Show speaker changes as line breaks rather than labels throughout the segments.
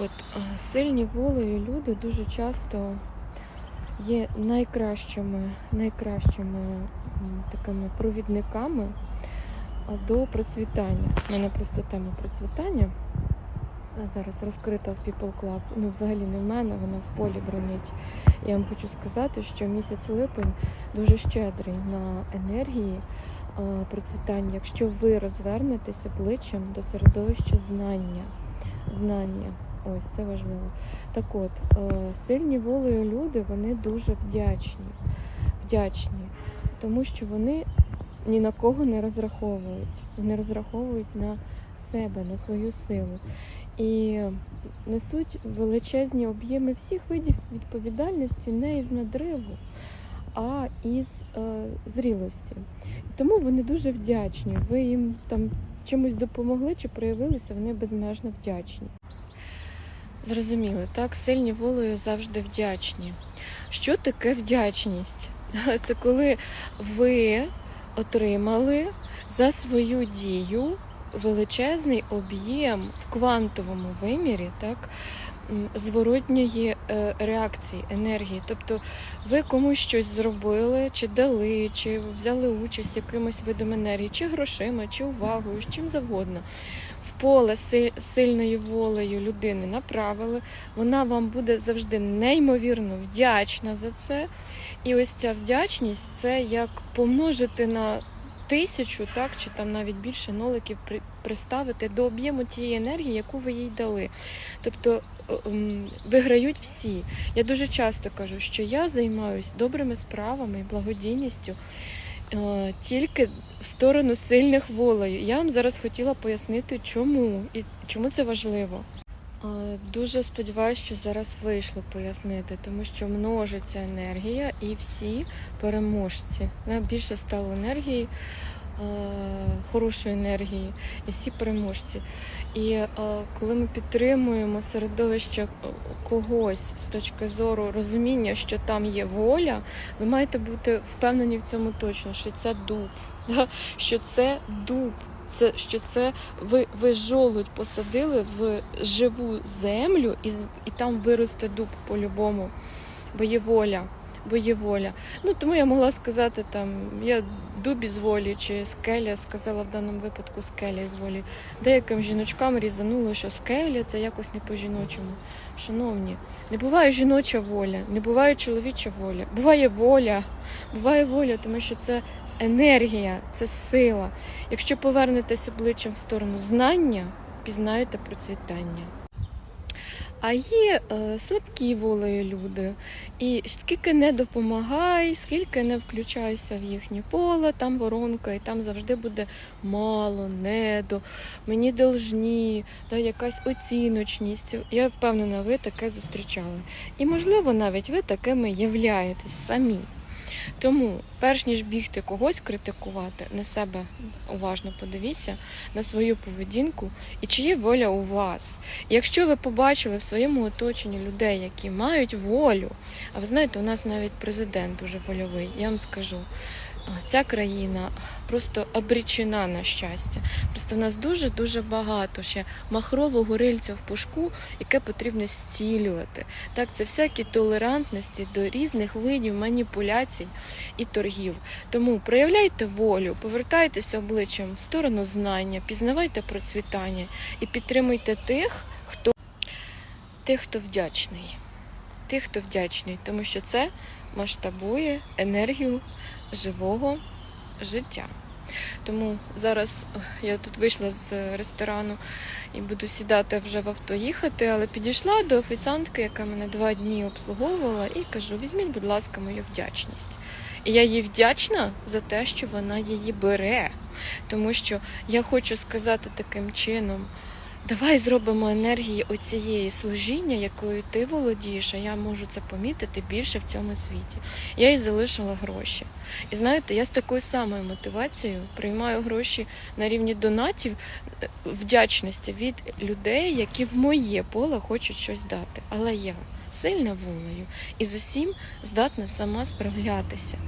от, е, сильні волею люди дуже часто є найкращими, найкращими такими провідниками до процвітання. У мене просто тема процвітання зараз розкрита в People Club. Ну, взагалі не в мене, вона в полі бронить. Я вам хочу сказати, що місяць липень дуже щедрий на енергії процвітання, якщо ви розвернетесь обличчям до середовища знання. Знання. Ось це важливо. Так от, е, сильні волею люди, вони дуже вдячні. Вдячні, тому що вони ні на кого не розраховують. Вони розраховують на себе, на свою силу. І несуть величезні об'єми всіх видів відповідальності не із надриву, а із е, зрілості. Тому вони дуже вдячні. Ви їм там чимось допомогли чи проявилися, вони безмежно вдячні. Зрозуміли, так, сильні волею завжди вдячні. Що таке вдячність? Це коли ви отримали за свою дію величезний об'єм в квантовому вимірі, так, зворотньої е, реакції, енергії. Тобто ви комусь щось зробили, чи дали, чи взяли участь якимось видом енергії, чи грошима, чи увагою, з чим завгодно. В поле сильною волею людини направили, вона вам буде завжди неймовірно вдячна за це. І ось ця вдячність це як помножити на тисячу, так чи там навіть більше ноликів при- приставити до об'єму тієї енергії, яку ви їй дали. Тобто виграють всі. Я дуже часто кажу, що я займаюся добрими справами і благодійністю. Е, Тільки в сторону сильних волею. Я вам зараз хотіла пояснити, чому і чому це важливо. Е, Дуже сподіваюся, що зараз вийшло пояснити, тому що множиться енергія і всі переможці. найбільше стало енергії, хорошої енергії, і всі переможці. І е, коли ми підтримуємо середовище е, когось з точки зору розуміння, що там є воля, ви маєте бути впевнені в цьому точно, що це дуб, що це дуб. Це що це ви, ви жолудь посадили в живу землю, і, і там виросте дуб по-любому, бо є воля. Бо є воля. Ну тому я могла сказати там, я дуб із волі чи скеля, сказала в даному випадку скеля з волі. Деяким жіночкам різануло, що скеля це якось не по-жіночому. Шановні, не буває жіноча воля, не буває чоловіча воля. Буває воля, буває воля, тому що це енергія, це сила. Якщо повернетесь обличчям в сторону знання, пізнаєте процвітання. А є е, слабкі волею люди. І скільки не допомагай, скільки не включайся в їхнє поле, там воронка, і там завжди буде мало, недо, мені должні, да, якась оціночність. Я впевнена, ви таке зустрічали. І, можливо, навіть ви такими являєтесь самі. Тому, перш ніж бігти когось критикувати, на себе уважно подивіться, на свою поведінку і чи є воля у вас. І якщо ви побачили в своєму оточенні людей, які мають волю, а ви знаєте, у нас навіть президент дуже вольовий, я вам скажу. Ця країна просто обречена на щастя. Просто в нас дуже дуже багато ще махрового рильця в пушку, яке потрібно зцілювати. Так, це всякі толерантності до різних видів маніпуляцій і торгів. Тому проявляйте волю, повертайтеся обличчям в сторону знання, пізнавайте процвітання і підтримуйте тих, хто тих, хто вдячний. Тих, хто вдячний, тому що це масштабує енергію живого життя. Тому зараз я тут вийшла з ресторану і буду сідати вже в авто їхати, але підійшла до офіціантки, яка мене два дні обслуговувала, і кажу: візьміть, будь ласка, мою вдячність. І я їй вдячна за те, що вона її бере. Тому що я хочу сказати таким чином: давай зробимо енергії оцієї служіння, якою ти володієш, а я можу це помітити більше в цьому світі. Я їй залишила гроші. І знаєте, я з такою самою мотивацією приймаю гроші на рівні донатів е, вдячності від людей, які в моє поле хочуть щось дати. Але я сильна волею і з усім здатна сама справлятися.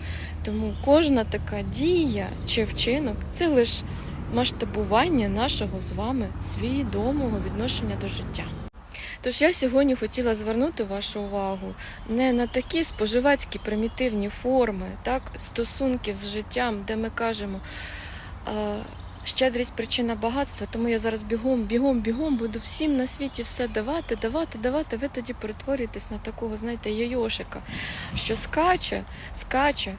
Тому кожна така дія чи вчинок це лише масштабування нашого з вами свідомого відношення до життя. Тож я сьогодні хотіла звернути вашу увагу не на такі споживацькі примітивні форми, так, стосунків з життям, де ми кажемо. Щедрість причина багатства, тому я зараз бігом, бігом, бігом буду всім на світі все давати, давати, давати. Ви тоді перетворюєтесь на такого, знаєте, йойошика, що скаче, скаче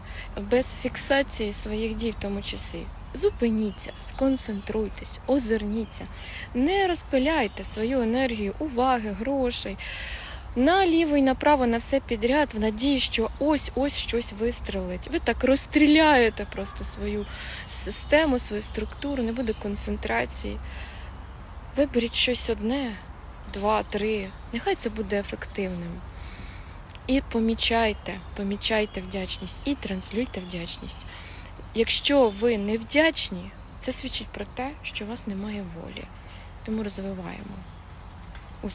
без фіксації своїх дій, в тому числі. Зупиніться, сконцентруйтесь, озирніться, не розпиляйте свою енергію, уваги, грошей наліво і направо на все підряд, в надії, що ось ось щось вистрелить. Ви так розстріляєте просто свою систему, свою структуру, не буде концентрації. Виберіть щось одне, два, три. Нехай це буде ефективним. І помічайте, помічайте вдячність і транслюйте вдячність. Якщо ви не вдячні, це свідчить про те, що у вас немає волі. Тому розвиваємо.